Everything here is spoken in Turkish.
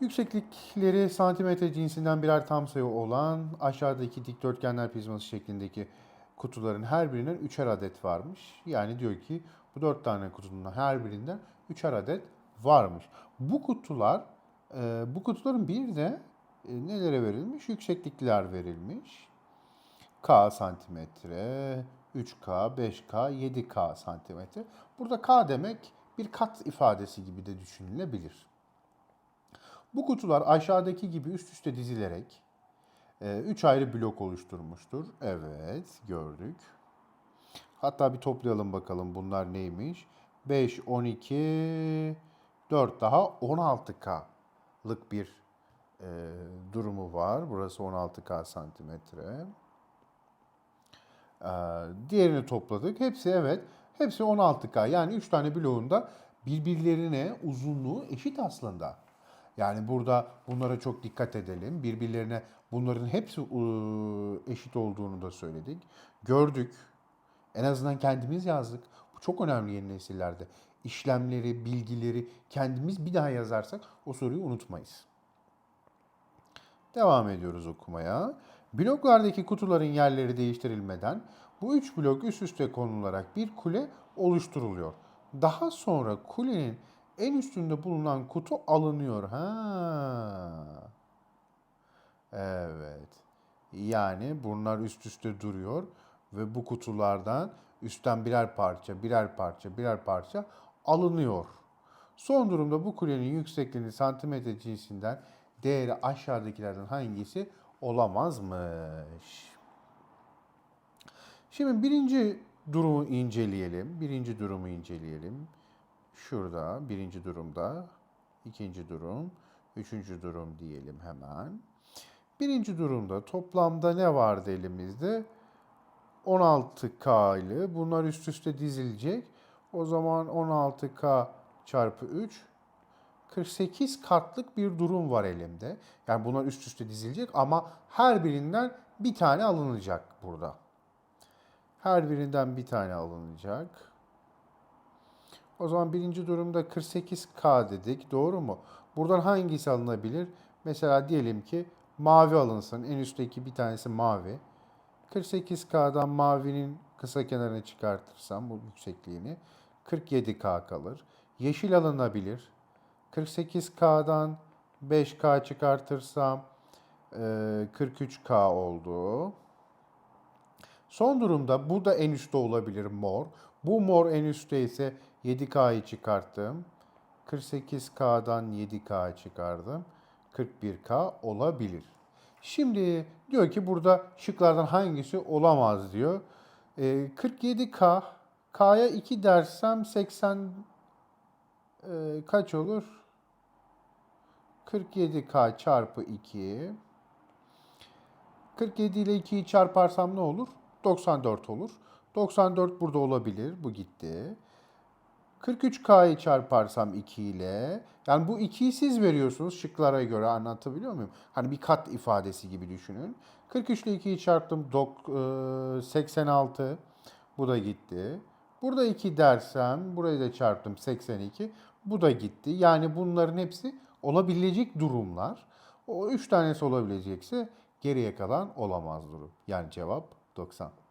Yükseklikleri santimetre cinsinden birer tam sayı olan aşağıdaki dikdörtgenler prizması şeklindeki kutuların her birinden üçer adet varmış. Yani diyor ki bu dört tane kutunun her birinden üçer adet varmış. Bu kutular, e, bu kutuların bir de e, nelere verilmiş? Yükseklikler verilmiş. K santimetre, 3K, 5K, 7K santimetre. Burada K demek bir kat ifadesi gibi de düşünülebilir. Bu kutular aşağıdaki gibi üst üste dizilerek 3 ayrı blok oluşturmuştur. Evet, gördük. Hatta bir toplayalım bakalım bunlar neymiş. 5, 12, 4 daha 16K'lık bir e, durumu var. Burası 16K santimetre. Ee, diğerini topladık. Hepsi evet. Hepsi 16K. Yani 3 tane bloğunda birbirlerine uzunluğu eşit aslında. Yani burada bunlara çok dikkat edelim. Birbirlerine bunların hepsi ıı, eşit olduğunu da söyledik. Gördük. En azından kendimiz yazdık. Bu çok önemli yeni nesillerde. İşlemleri, bilgileri kendimiz bir daha yazarsak o soruyu unutmayız. Devam ediyoruz okumaya. Bloklardaki kutuların yerleri değiştirilmeden bu üç blok üst üste konularak bir kule oluşturuluyor. Daha sonra kulenin en üstünde bulunan kutu alınıyor. Ha. Evet. Yani bunlar üst üste duruyor ve bu kutulardan üstten birer parça, birer parça, birer parça alınıyor. Son durumda bu kulenin yüksekliğini santimetre cinsinden değeri aşağıdakilerden hangisi olamazmış? Şimdi birinci durumu inceleyelim. Birinci durumu inceleyelim. Şurada birinci durumda, ikinci durum, üçüncü durum diyelim hemen. Birinci durumda toplamda ne vardı elimizde? 16K ile bunlar üst üste dizilecek. O zaman 16K çarpı 3 48 katlık bir durum var elimde. Yani bunlar üst üste dizilecek ama her birinden bir tane alınacak burada. Her birinden bir tane alınacak. O zaman birinci durumda 48K dedik. Doğru mu? Buradan hangisi alınabilir? Mesela diyelim ki mavi alınsın. En üstteki bir tanesi mavi. 48K'dan mavinin kısa kenarını çıkartırsam bu yüksekliğini 47K kalır. Yeşil alınabilir. 48K'dan 5K çıkartırsam e, 43K oldu. Son durumda bu da en üstte olabilir mor. Bu mor en üstte ise 7K'yı çıkarttım. 48K'dan 7K çıkardım. 41K olabilir. Şimdi diyor ki burada şıklardan hangisi olamaz diyor. E, 47K, K'ya 2 dersem 80 e, kaç olur? 47K çarpı 2. 47 ile 2'yi çarparsam ne olur? 94 olur. 94 burada olabilir. Bu gitti. 43K'yı çarparsam 2 ile. Yani bu 2'yi siz veriyorsunuz şıklara göre anlatabiliyor muyum? Hani bir kat ifadesi gibi düşünün. 43 ile 2'yi çarptım dok- e, 86. Bu da gitti. Burada 2 dersem burayı da çarptım 82. Bu da gitti. Yani bunların hepsi olabilecek durumlar. O 3 tanesi olabilecekse geriye kalan olamaz durum. Yani cevap 90.